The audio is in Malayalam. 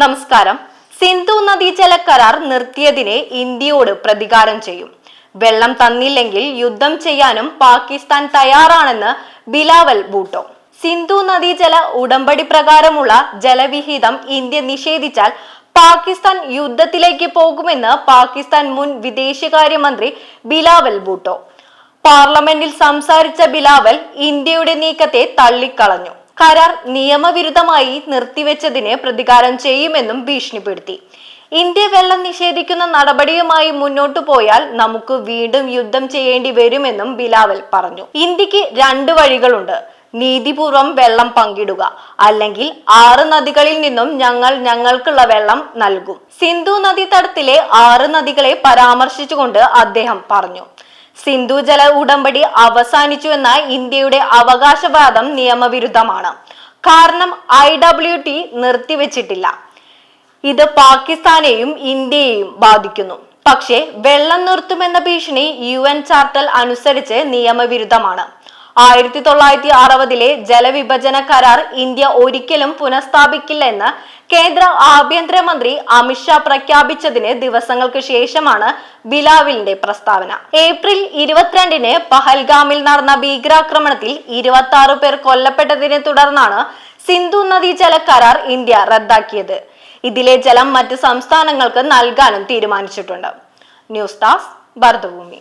നമസ്കാരം. സിന്ധു നദീജല കരാർ നിർത്തിയതിനെ ഇന്ത്യയോട് പ്രതികാരം ചെയ്യും. വെള്ളം തന്നില്ലെങ്കിൽ യുദ്ധം ചെയ്യാനും പാകിസ്ഥാൻ തയ്യാറാണെന്ന് ബിലാവൽ ബൂട്ടോ സിന്ധു നദീജല ഉടമ്പടി പ്രകാരമുള്ള ജലവിഹിതം ഇന്ത്യ നിഷേധിച്ചാൽ പാകിസ്ഥാൻ യുദ്ധത്തിലേക്ക് പോകുമെന്ന് പാകിസ്ഥാൻ മുൻ വിദേശകാര്യമന്ത്രി ബിലാവൽ ബൂട്ടോ പാർലമെന്റിൽ സംസാരിച്ച ബിലാവൽ ഇന്ത്യയുടെ നീക്കത്തെ തള്ളിക്കളഞ്ഞു. കരാർ നിയമവിരുദ്ധമായി നിർത്തിവെച്ചതിന് പ്രതികാരം ചെയ്യുമെന്നും ഭീഷണിപ്പെടുത്തി. ഇന്ത്യ വെള്ളം നിഷേധിക്കുന്ന നടപടിയുമായി മുന്നോട്ടു പോയാൽ നമുക്ക് വീണ്ടും യുദ്ധം ചെയ്യേണ്ടി വരുമെന്നും ബിലാവൽ പറഞ്ഞു. ഇന്ത്യയ്ക്ക് രണ്ട് വഴികളുണ്ട്. നീതിപൂർവം വെള്ളം പങ്കിടുക. അല്ലെങ്കിൽ ആറ് നദികളിൽ നിന്നും ഞങ്ങൾ ഞങ്ങൾക്കുള്ള വെള്ളം നൽകും. സിന്ധു നദീതടത്തിലെ ആറ് നദികളെ പരാമർശിച്ചുകൊണ്ട് അദ്ദേഹം പറഞ്ഞു. സിന്ധു ജല ഉടമ്പടി അവസാനിച്ചു എന്ന ഇന്ത്യയുടെ അവകാശവാദം നിയമവിരുദ്ധമാണ്. കാരണം ഐ ഡബ്ല്യു ടി നിർത്തിവെച്ചിട്ടില്ല. ഇത് പാകിസ്ഥാനെയും ഇന്ത്യയെയും ബാധിക്കുന്നു. പക്ഷേ വെള്ളം നിർത്തുമെന്ന ഭീഷണി യു എൻ ചാർട്ടൽ അനുസരിച്ച് നിയമവിരുദ്ധമാണ്. ആയിരത്തി തൊള്ളായിരത്തി അറുപതിലെ ജലവിഭജന കരാർ ഇന്ത്യ ഒരിക്കലും പുനഃസ്ഥാപിക്കില്ലെന്ന് കേന്ദ്ര ആഭ്യന്തരമന്ത്രി അമിത്ഷാ പ്രഖ്യാപിച്ചതിന് ദിവസങ്ങൾക്ക് ശേഷമാണ് ബിലാവിലിന്റെ പ്രസ്താവന. ഏപ്രിൽ ഇരുപത്തിരണ്ടിന് പഹൽഗാമിൽ നടന്ന ഭീകരാക്രമണത്തിൽ ഇരുപത്തി ആറ് പേർ കൊല്ലപ്പെട്ടതിനെ തുടർന്നാണ് സിന്ധു നദീജല കരാർ ഇന്ത്യ റദ്ദാക്കിയത്. ഇതിലെ ജലം മറ്റ് സംസ്ഥാനങ്ങൾക്ക് നൽകാനും തീരുമാനിച്ചിട്ടുണ്ട്. News desk Bharathabhoomi.